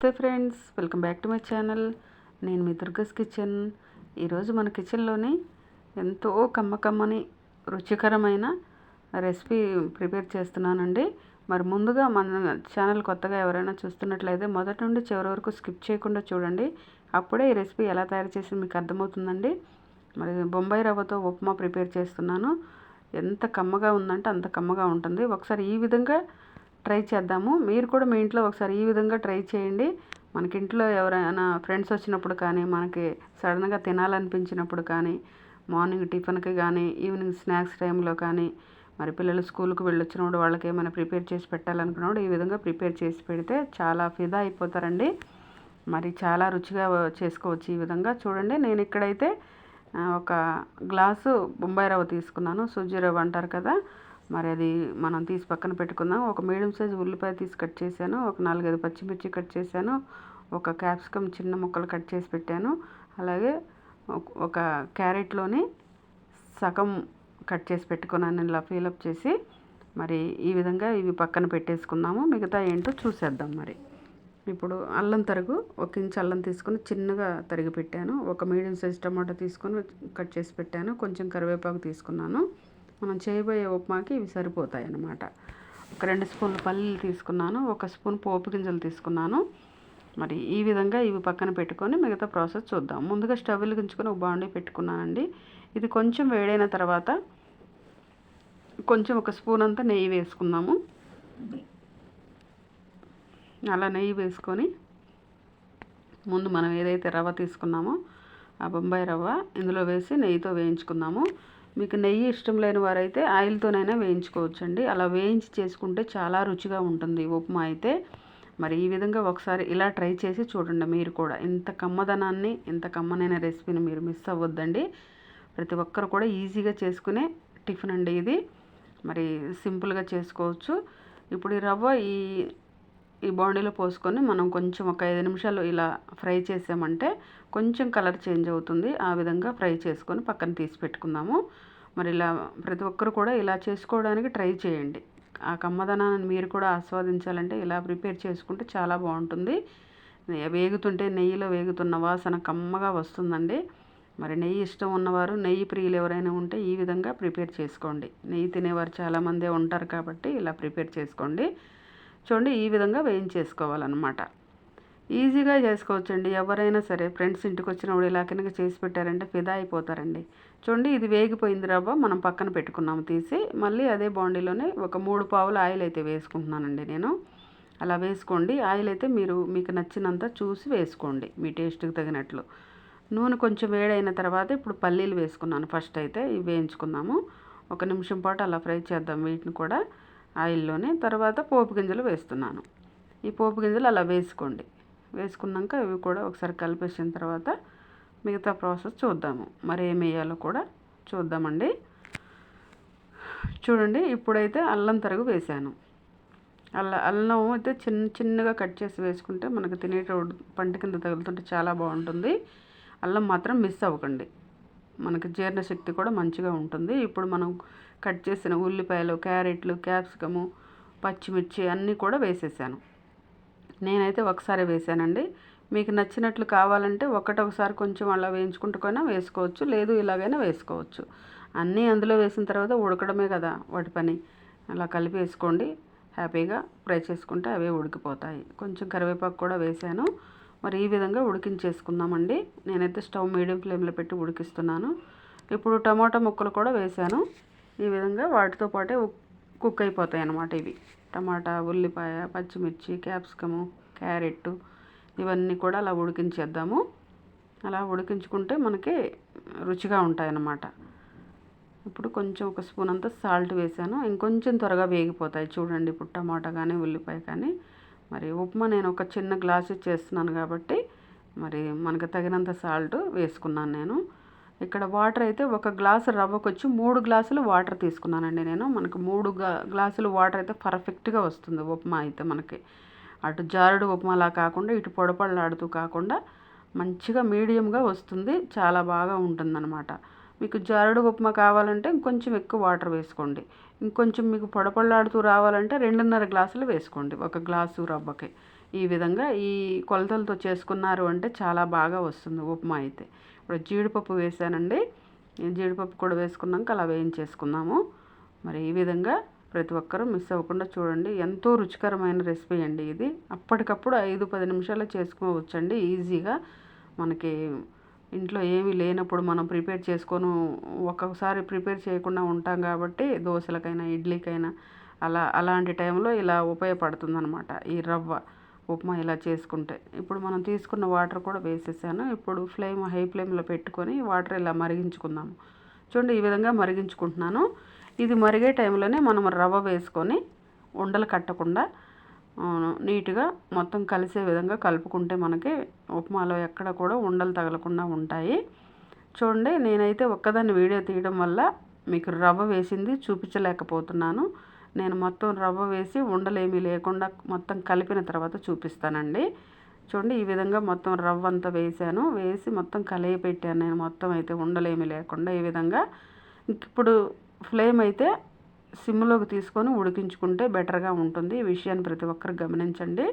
నమస్తే friends welcome back to my channel. నేను మీ దుర్గస్ కిచెన్. ఈరోజు మన కిచెన్లోని ఎంతో కమ్మ కమ్మని రుచికరమైన రెసిపీ ప్రిపేర్ చేస్తున్నానండి. మరి ముందుగా మన ఛానల్ కొత్తగా ఎవరైనా చూస్తున్నట్లయితే మొదటి నుండి చివరి వరకు స్కిప్ చేయకుండా చూడండి. అప్పుడే ఈ రెసిపీ ఎలా తయారు చేసి మీకు అర్థమవుతుందండి. మరి బొంబాయి రవ్వతో ఉప్మా ప్రిపేర్ చేస్తున్నాను. ఎంత కమ్మగా ఉందంటే అంత కమ్మగా ఉంటుంది. ఒకసారి ఈ విధంగా ట్రై చేద్దాము. మీరు కూడా మీ ఇంట్లో ఒకసారి ఈ విధంగా ట్రై చేయండి. మనకి ఇంట్లో ఎవరైనా ఫ్రెండ్స్ వచ్చినప్పుడు కానీ మనకి సడన్గా తినాలనిపించినప్పుడు కానీ మార్నింగ్ టిఫిన్కి కానీ ఈవినింగ్ స్నాక్స్ టైంలో కానీ మరి పిల్లలు స్కూల్కి వెళ్ళొచ్చినప్పుడు వాళ్ళకి ఏమైనా ప్రిపేర్ చేసి పెట్టాలనుకున్నప్పుడు ఈ విధంగా ప్రిపేర్ చేసి పెడితే చాలా ఫిదా అయిపోతారండి. మరి చాలా రుచిగా చేసుకోవచ్చు ఈ విధంగా. చూడండి నేను ఇక్కడైతే ఒక గ్లాసు బొంబాయి రవ్వ తీసుకున్నాను. సుజ్జి రవ్వ అంటారు కదా మరి అది మనం తీసి పక్కన పెట్టుకుందాం. ఒక మీడియం సైజు ఉల్లిపాయ తీసి కట్ చేశాను. ఒక నాలుగైదు పచ్చిమిర్చి కట్ చేశాను. ఒక క్యాప్సికమ్ చిన్న ముక్కలు కట్ చేసి పెట్టాను. అలాగే ఒక క్యారెట్లోని సగం కట్ చేసి పెట్టుకున్నాను. ఇలా ఫీలప్ చేసి మరి ఈ విధంగా ఇవి పక్కన పెట్టేసుకుందాము. మిగతా ఏంటో చూసేద్దాం మరి. ఇప్పుడు అల్లం తరుగు ఒక ఇంచు అల్లం తీసుకొని చిన్నగా తరిగి పెట్టాను. ఒక మీడియం సైజ్ టమాటా తీసుకొని కట్ చేసి పెట్టాను. కొంచెం కరివేపాకు తీసుకున్నాను. మనం చేయబోయే ఉప్మాకి ఇవి సరిపోతాయి అన్నమాట ఒక రెండు స్పూన్లు పల్లీలు తీసుకున్నాను ఒక స్పూన్ పోపు గింజలు తీసుకున్నాను. మరి ఈ విధంగా ఇవి పక్కన పెట్టుకొని మిగతా ప్రాసెస్ చూద్దాం. ముందుగా స్టవ్ వెలిగించుకొని ఒక బాండీ పెట్టుకున్నానండి. ఇది కొంచెం వేడైన తర్వాత కొంచెం ఒక స్పూన్ అంతా నెయ్యి వేసుకుందాము. అలా నెయ్యి వేసుకొని ముందు మనం ఏదైతే రవ్వ తీసుకున్నామో ఆ బొంబాయి రవ్వ ఇందులో వేసి నెయ్యితో వేయించుకుందాము. మీకు నెయ్యి ఇష్టం లేని వారైతే ఆయిల్తోనైనా వేయించుకోవచ్చండి. అలా వేయించి చేసుకుంటే చాలా రుచిగా ఉంటుంది ఉప్మా అయితే. మరి ఈ విధంగా ఒకసారి ఇలా ట్రై చేసి చూడండి మీరు కూడా. ఇంత కమ్మదనాన్ని ఇంత కమ్మనైన రెసిపీని మీరు మిస్ అవ్వద్దండి. ప్రతి ఒక్కరు కూడా ఈజీగా చేసుకునే టిఫిన్ అండి ఇది. మరి సింపుల్గా చేసుకోవచ్చు. ఇప్పుడు ఈ రవ్వ ఈ ఈ బాండీలో పోసుకొని మనం కొంచెం ఒక ఐదు నిమిషాలు ఇలా ఫ్రై చేసామంటే కొంచెం కలర్ చేంజ్ అవుతుంది. ఆ విధంగా ఫ్రై చేసుకొని పక్కన తీసి పెట్టుకుందాము. మరి ఇలా ప్రతి ఒక్కరు కూడా ఇలా చేసుకోవడానికి ట్రై చేయండి. ఆ కమ్మదనాన్ని మీరు కూడా ఆస్వాదించాలంటే ఇలా ప్రిపేర్ చేసుకుంటే చాలా బాగుంటుంది. వేగుతుంటే నెయ్యిలో వేగుతున్న వాసన కమ్మగా వస్తుందండి. మరి నెయ్యి ఇష్టం ఉన్నవారు నెయ్యి ప్రియులు ఎవరైనా ఉంటే ఈ విధంగా ప్రిపేర్ చేసుకోండి. నెయ్యి తినేవారు చాలామందే ఉంటారు కాబట్టి ఇలా ప్రిపేర్ చేసుకోండి. చూడండి ఈ విధంగా వేయించేసుకోవాలన్నమాట. ఈజీగా చేసుకోవచ్చండి. ఎవరైనా సరే ఫ్రెండ్స్ ఇంటికి వచ్చినప్పుడు ఇలా కనుక చేసి పెట్టారంటే ఫిదా అయిపోతారండి. చూడండి ఇది వేగిపోయింది రవ్వ. మనం పక్కన పెట్టుకున్నాము తీసి మళ్ళీ అదే బాండీలోనే ఒక మూడు పావులు ఆయిల్ అయితే వేసుకుంటున్నానండి నేను. అలా వేసుకోండి. ఆయిల్ అయితే మీరు మీకు నచ్చినంత చూసి వేసుకోండి మీ టేస్ట్కి తగినట్లు. నూనె కొంచెం వేడైన తర్వాత ఇప్పుడు పల్లీలు వేసుకున్నాను ఫస్ట్ అయితే ఇవి వేయించుకుందాము ఒక నిమిషం పాటు అలా ఫ్రై చేద్దాం వీటిని కూడా ఆయిల్లోనే. తర్వాత పోపు గింజలు వేస్తున్నాను. ఈ పోపు గింజలు అలా వేసుకోండి. వేసుకున్నాక ఇవి కూడా ఒకసారి కలిపేసిన తర్వాత మిగతా ప్రాసెస్ చూద్దాము. మరి ఏం వేయాలో కూడా చూద్దామండి. చూడండి ఇప్పుడైతే అల్లం తరుగు వేసాను అల్ల అల్లం అయితే చిన్న చిన్నగా కట్ చేసి వేసుకుంటే మనకు తినేటప్పుడు పంట కింద తగులుతుంటే చాలా బాగుంటుంది. అల్లం మాత్రం మిస్ అవ్వకండి. మనకి జీర్ణశక్తి కూడా మంచిగా ఉంటుంది. ఇప్పుడు మనం కట్ చేసిన ఉల్లిపాయలు క్యారెట్లు క్యాప్సికము పచ్చిమిర్చి అన్నీ కూడా వేసేసాను. నేనైతే ఒకసారి వేసానండి మీకు నచ్చినట్లు కావాలంటే ఒకటొకసారి కొంచెం అలా వేయించుకుంటుకైనా వేసుకోవచ్చు లేదు ఇలాగైనా వేసుకోవచ్చు. అన్నీ అందులో వేసిన తర్వాత ఉడకడమే కదా వాటి పని. అలా కలిపి వేసుకోండి. హ్యాపీగా ఫ్రై చేసుకుంటే అవే ఉడికిపోతాయి. కొంచెం కరివేపాకు కూడా వేసాను మరి ఈ విధంగా ఉడికించేసుకుందామండి. నేనైతే స్టవ్ మీడియం ఫ్లేమ్లో పెట్టి ఉడికిస్తున్నాను. ఇప్పుడు టమాటా ముక్కలు కూడా వేసాను ఈ విధంగా వాటితో పాటే కుక్ అయిపోతాయి అన్నమాట ఇవి. టమాటా ఉల్లిపాయ పచ్చిమిర్చి క్యాప్సికము క్యారెట్ ఇవన్నీ కూడా అలా ఉడికించేద్దాము. అలా ఉడికించుకుంటే మనకి రుచిగా ఉంటాయి అన్నమాట ఇప్పుడు కొంచెం ఒక స్పూన్ అంతా సాల్ట్ వేసాను. ఇంకొంచెం త్వరగా వేగిపోతాయి. చూడండి ఇప్పుడు టమాటా కానీ ఉల్లిపాయ కానీ. మరి ఉప్మా నేను ఒక చిన్న గ్లాసు చేస్తున్నాను కాబట్టి మరి మనకు తగినంత సాల్ట్ వేసుకున్నాను నేను. ఇక్కడ వాటర్ అయితే ఒక గ్లాసు రవ్వకు వచ్చి మూడు గ్లాసులు వాటర్ తీసుకున్నానండి నేను. మనకు మూడు గ్లాసులు వాటర్ అయితే పర్ఫెక్ట్గా వస్తుంది. ఉప్మా అయితే మనకి. అటు జారుడు ఉప్మాలా కాకుండా ఇటు పొడపళ్ళాడుతూ కాకుండా మంచిగా మీడియంగా వస్తుంది. చాలా బాగా ఉంటుందన్నమాట. మీకు జారుడు ఉప్మా కావాలంటే ఇంకొంచెం ఎక్కువ వాటర్ వేసుకోండి. ఇంకొంచెం మీకు పొడపళ్ళాడుతూ రావాలంటే రెండున్నర గ్లాసులు వేసుకోండి. ఒక గ్లాసు రవ్వకి. ఈ విధంగా ఈ కొలతలతో చేసుకున్నారు అంటే చాలా బాగా వస్తుంది ఉప్మా అయితే. ఇప్పుడు జీడిపప్పు వేసానండి. జీడిపప్పు కూడా వేసుకున్నాక అలా వేయించేసుకుందాము. మరి ఈ విధంగా ప్రతి ఒక్కరూ మిస్ అవ్వకుండా చూడండి. ఎంతో రుచికరమైన రెసిపీ అండి ఇది. అప్పటికప్పుడు ఐదు పది నిమిషాలు చేసుకోవచ్చండి. ఈజీగా మనకి ఇంట్లో ఏమీ లేనప్పుడు మనం ప్రిపేర్ చేసుకొని ఒక్కొక్కసారి ప్రిపేర్ చేయకుండా ఉంటాం కాబట్టి దోశలకైనా ఇడ్లీకైనా అలా అలాంటి టైంలో ఇలా ఉపయోగపడుతుంది అనమాట ఈ రవ్వ. ఉప్మా ఇలా చేసుకుంటే. ఇప్పుడు మనం తీసుకున్న వాటర్ కూడా వేసేసాను. ఇప్పుడు ఫ్లేమ్ హై ఫ్లేమ్లో పెట్టుకొని వాటర్ ఇలా మరిగించుకుందాము. చూడండి ఈ విధంగా మరిగించుకుంటున్నాను. ఇది మరిగే టైంలోనే మనం రవ్వ వేసుకొని ఉండలు కట్టకుండా నీట్గా మొత్తం కలిసే విధంగా కలుపుకుంటే మనకి ఉప్మాలో ఎక్కడ కూడా ఉండలు తగలకుండా ఉంటాయి. చూడండి నేనైతే ఒక్కదాన్ని వీడియో తీయడం వల్ల మీకు రవ్వ వేసింది చూపించలేకపోతున్నాను. నేను మొత్తం రవ్వ వేసి ఉండలేమీ లేకుండా మొత్తం కలిపిన తర్వాత చూపిస్తానండి. చూడండి ఈ విధంగా మొత్తం రవ్వ అంతా వేసాను. వేసి మొత్తం కలిగి పెట్టాను నేను. మొత్తం అయితే ఉండలేమి లేకుండా ఈ విధంగా. ఇప్పుడు ఫ్లేమ్ అయితే సిమ్లోకి తీసుకొని ఉడికించుకుంటే బెటర్గా ఉంటుంది. ఈ విషయాన్ని ప్రతి ఒక్కరు గమనించండి.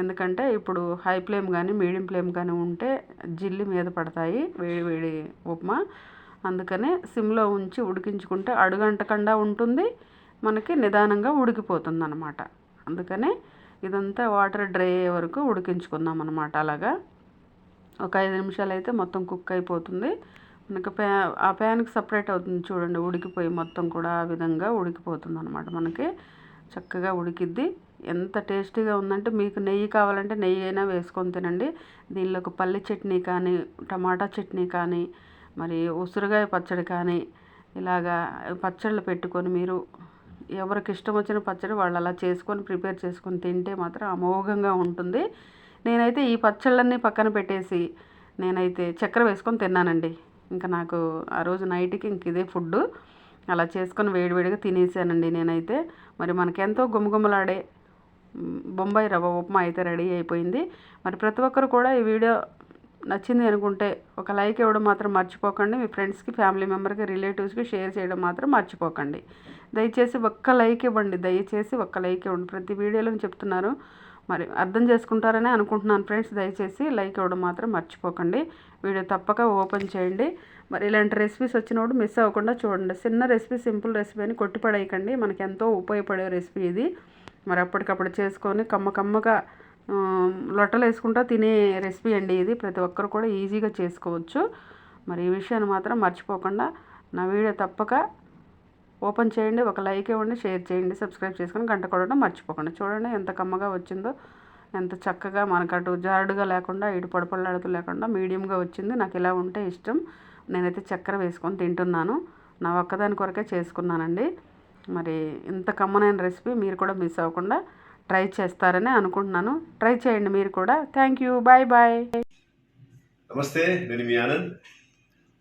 ఎందుకంటే ఇప్పుడు హై ఫ్లేమ్ కానీ మీడియం ఫ్లేమ్ కానీ ఉంటే జిల్లి మీద పడతాయి వేడి వేడి ఉప్మా. అందుకనే సిమ్లో ఉంచి ఉడికించుకుంటే అడుగంటకుండా ఉంటుంది. మనకి నిదానంగా ఉడికిపోతుంది అనమాట అందుకనే ఇదంతా వాటర్ డ్రై అయ్యే వరకు ఉడికించుకుందాం అనమాట అలాగా. ఒక ఐదు నిమిషాలు అయితే మొత్తం కుక్ అయిపోతుంది. మనకి ప్యా ఆ ప్యాన్కి సపరేట్ అవుతుంది చూడండి ఉడికిపోయి మొత్తం కూడా ఆ విధంగా ఉడికిపోతుంది అనమాట మనకి. చక్కగా ఉడికిద్ది. ఎంత టేస్టీగా ఉందంటే మీకు నెయ్యి కావాలంటే నెయ్యి అయినా వేసుకొని తినండి. దీనిలోకి పల్లి చట్నీ కానీ టమాటా చట్నీ కానీ మరి ఉసిరికాయ పచ్చడి కానీ ఇలాగా పచ్చళ్ళు పెట్టుకొని మీరు ఎవరికి ఇష్టం వచ్చిన పచ్చడి వాళ్ళు అలా చేసుకొని ప్రిపేర్ చేసుకొని తింటే మాత్రం అమోఘంగా ఉంటుంది. నేనైతే ఈ పచ్చళ్ళన్నీ పక్కన పెట్టేసి నేనైతే చక్కెర వేసుకొని తిన్నానండి. ఇంకా నాకు ఆ రోజు నైట్కి ఇంక ఇదే ఫుడ్ అలా చేసుకొని వేడివేడిగా తినేసానండి నేనైతే. మరి మనకెంతో గుమగుమలాడే బొంబాయి రవ్వ ఉప్మా అయితే రెడీ అయిపోయింది. మరి ప్రతి ఒక్కరు కూడా ఈ వీడియో నచ్చింది అనుకుంటే ఒక లైక్ ఇవ్వడం మాత్రం మర్చిపోకండి. మీ ఫ్రెండ్స్కి ఫ్యామిలీ మెంబర్కి రిలేటివ్స్కి షేర్ చేయడం మాత్రం మర్చిపోకండి. దయచేసి ఒక్క లైక్ ఇవ్వండి. దయచేసి ఒక్క లైక్ ఇవ్వండి. ప్రతి వీడియోలో చెప్తున్నారు. మరి అర్థం చేసుకుంటారని అనుకుంటున్నాను ఫ్రెండ్స్. దయచేసి లైక్ ఇవ్వడం మాత్రం మర్చిపోకండి. వీడియో తప్పక ఓపెన్ చేయండి. మరి ఇలాంటి రెసిపీస్ వచ్చినప్పుడు మిస్ అవ్వకుండా చూడండి. చిన్న రెసిపీ సింపుల్ రెసిపీ అని కొట్టిపడేయకండి. మనకి ఎంతో ఉపయోగపడే రెసిపీ ఇది. మరి అప్పటికప్పుడు చేసుకొని కమ్మ కమ్మగా లొట్టలు వేసుకుంటా తినే రెసిపీ అండి ఇది. ప్రతి ఒక్కరు కూడా ఈజీగా చేసుకోవచ్చు. మరి ఈ విషయాన్ని మాత్రం మర్చిపోకుండా నా వీడియో తప్పక ఓపెన్ చేయండి ఒక లైక్ ఇవ్వండి షేర్ చేయండి సబ్స్క్రైబ్ చేసుకొని గంట కొట్టడం మర్చిపోకండి. చూడండి ఎంత కమ్మగా వచ్చిందో ఎంత చక్కగా మనకు అటు జారుడుగా లేకుండా ఇటు పొడపళ్ళాడుతూ లేకుండా మీడియంగా వచ్చింది. నాకు ఇలా ఉంటే ఇష్టం. నేనైతే చక్కెర వేసుకొని తింటున్నాను. నా ఒక్కదాని కొరకే చేసుకున్నానండి. మరి ఇంత కమ్మనైన రెసిపీ మీరు కూడా మిస్ అవ్వకుండా ట్రై చేస్తారని అనుకుంటున్నాను. ట్రై చేయండి మీరు కూడా. థ్యాంక్ యూ బాయ్ బాయ్ నమస్తే నేను మీ ఆనంద్.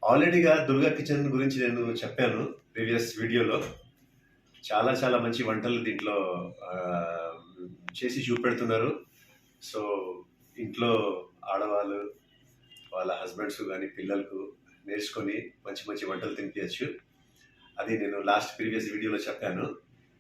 ఆల్రెడీగా దుర్గా కిచెన్ గురించి నేను చెప్పాను ప్రీవియస్ వీడియోలో. చాలా చాలా మంచి వంటలు దీంట్లో చేసి చూపెడుతున్నారు. సో ఇంట్లో ఆడవాళ్ళు వాళ్ళ హస్బెండ్స్ కానీ పిల్లలకు నేర్చుకొని మంచి మంచి వంటలు తినిపించచ్చు అది నేను లాస్ట్ ప్రీవియస్ వీడియోలో చెప్పాను.